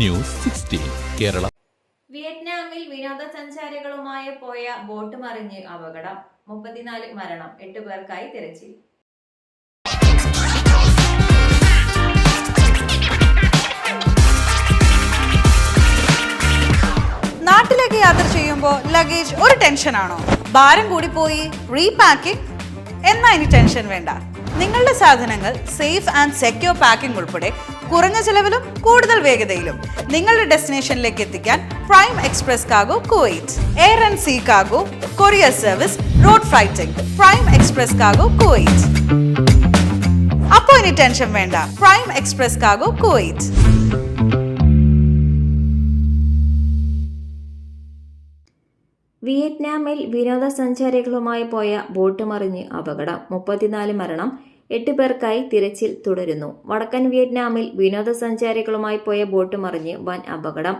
News sixteen Kerala. വിയറ്റ്നാമിൽ വിനോദസഞ്ചാരികളുമായി പോയ boat മറിഞ്ഞ് അപകടം. മുപ്പത്തിനാല് മരണം എട്ട് പേർക്കായി തിരച്ചിൽ. നാട്ടിലേക്ക് യാത്ര ചെയ്യുമ്പോൾ ലഗേജ് ഒരു ടെൻഷനാണോ? ഭാരം കൂടി കൂടിപ്പോയി റീപാക്കിംഗ് എന്നാ ഇനി ടെൻഷൻ വേണ്ട. നിങ്ങളുടെ സാധനങ്ങൾ സേഫ് ആൻഡ് സെക്യൂർ പാക്കിംഗ് ഉൾപ്പെടെ കുറഞ്ഞ ചെലവിലും കൂടുതൽ വേഗതയിലും നിങ്ങളുടെ ഡെസ്റ്റിനേഷനിലേക്ക് എത്തിക്കാൻ prime express കാഗോ Kuwait air and see കാഗോ courier service road ഫ്ലൈറ്റിംഗ് prime express കാഗോ Kuwait. അപ്പോൾ ഇനി ടെൻഷൻ വേണ്ട പ്രൈം എക്സ്പ്രസ് കാഗോ കുവൈറ്റ്. വിയറ്റ്നാമിൽ വിനോദസഞ്ചാരികളുമായി പോയ ബോട്ട് മറിഞ്ഞ് അപകടം മുപ്പത്തിനാല് മരണം എട്ട് പേർക്കായി തിരച്ചിൽ തുടരുന്നു. വടക്കൻ വിയറ്റ്നാമിൽ വിനോദസഞ്ചാരികളുമായി പോയ ബോട്ട് മറിഞ്ഞ് വൻ അപകടം.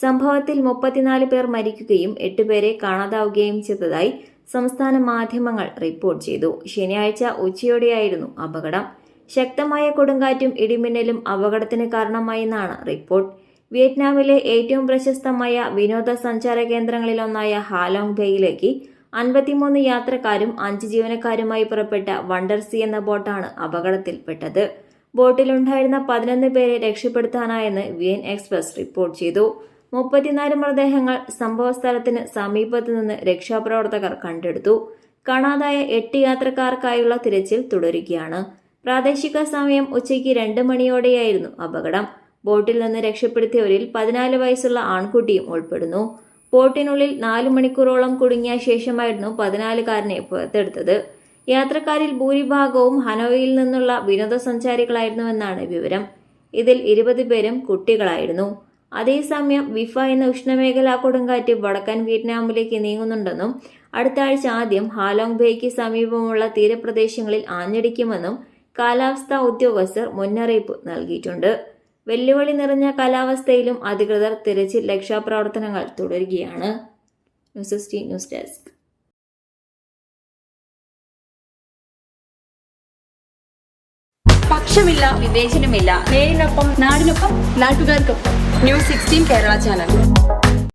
സംഭവത്തിൽ മുപ്പത്തിനാല് പേർ മരിക്കുകയും എട്ടുപേരെ കാണാതാവുകയും ചെയ്തതായി സംസ്ഥാന മാധ്യമങ്ങൾ റിപ്പോർട്ട് ചെയ്തു. ശനിയാഴ്ച ഉച്ചയോടെയായിരുന്നു അപകടം. ശക്തമായ കൊടുങ്കാറ്റും ഇടിമിന്നലും അപകടത്തിന് കാരണമായെന്നാണ് റിപ്പോർട്ട്. വിയറ്റ്നാമിലെ ഏറ്റവും പ്രശസ്തമായ വിനോദസഞ്ചാര കേന്ദ്രങ്ങളിലൊന്നായ ഹാലോങ് ബേയിലേക്ക് അൻപത്തിമൂന്ന് യാത്രക്കാരും അഞ്ച് ജീവനക്കാരുമായി പുറപ്പെട്ട വണ്ടർ സി എന്ന ബോട്ടാണ് അപകടത്തിൽപ്പെട്ടത്. ബോട്ടിലുണ്ടായിരുന്ന പതിനൊന്ന് പേരെ രക്ഷപ്പെടുത്താനായെന്ന് വിയൻ എക്സ്പ്രസ് റിപ്പോർട്ട് ചെയ്തു. മുപ്പത്തിനാല് മൃതദേഹങ്ങൾ സംഭവസ്ഥലത്തിന് സമീപത്തു നിന്ന് രക്ഷാപ്രവർത്തകർ കണ്ടെടുത്തു. കാണാതായ എട്ട് യാത്രക്കാർക്കായുള്ള തിരച്ചിൽ തുടരുകയാണ്. പ്രാദേശിക സമയം ഉച്ചയ്ക്ക് രണ്ട് മണിയോടെയായിരുന്നു അപകടം. ബോട്ടിൽ നിന്ന് രക്ഷപ്പെടുത്തിയവരിൽ പതിനാല് വയസ്സുള്ള ആൺകുട്ടിയും ഉൾപ്പെടുന്നു. ബോട്ടിനുള്ളിൽ നാലു മണിക്കൂറോളം കുടുങ്ങിയ ശേഷമായിരുന്നു പതിനാലുകാരനെ പുറത്തെടുത്തത്. യാത്രക്കാരിൽ ഭൂരിഭാഗവും ഹനോയിൽ നിന്നുള്ള വിനോദസഞ്ചാരികളായിരുന്നുവെന്നാണ് വിവരം. ഇതിൽ ഇരുപത് പേരും കുട്ടികളായിരുന്നു. അതേസമയം വിഫ എന്ന ഉഷ്ണമേഖലാ കൊടുങ്കാറ്റ് വടക്കൻ വിയറ്റ്നാമിലേക്ക് നീങ്ങുന്നുണ്ടെന്നും അടുത്ത ആഴ്ച ആദ്യം ഹാലോങ് ബേയ്ക്ക് സമീപമുള്ള തീരപ്രദേശങ്ങളിൽ ആഞ്ഞടിക്കുമെന്നും കാലാവസ്ഥാ ഉദ്യോഗസ്ഥർ മുന്നറിയിപ്പ് നൽകിയിട്ടുണ്ട്. വെല്ലുവിളി നിറഞ്ഞ കാലാവസ്ഥയിലും അധികൃതർ തിരച്ചിൽ രക്ഷാപ്രവർത്തനങ്ങൾ തുടരുകയാണ്. News sixteen news desk. പക്ഷമില്ല വിവേചനമില്ല. നേരിനൊപ്പം നാടിനൊപ്പം നാട്ടുകാർക്കൊപ്പം. News sixteen Kerala channel.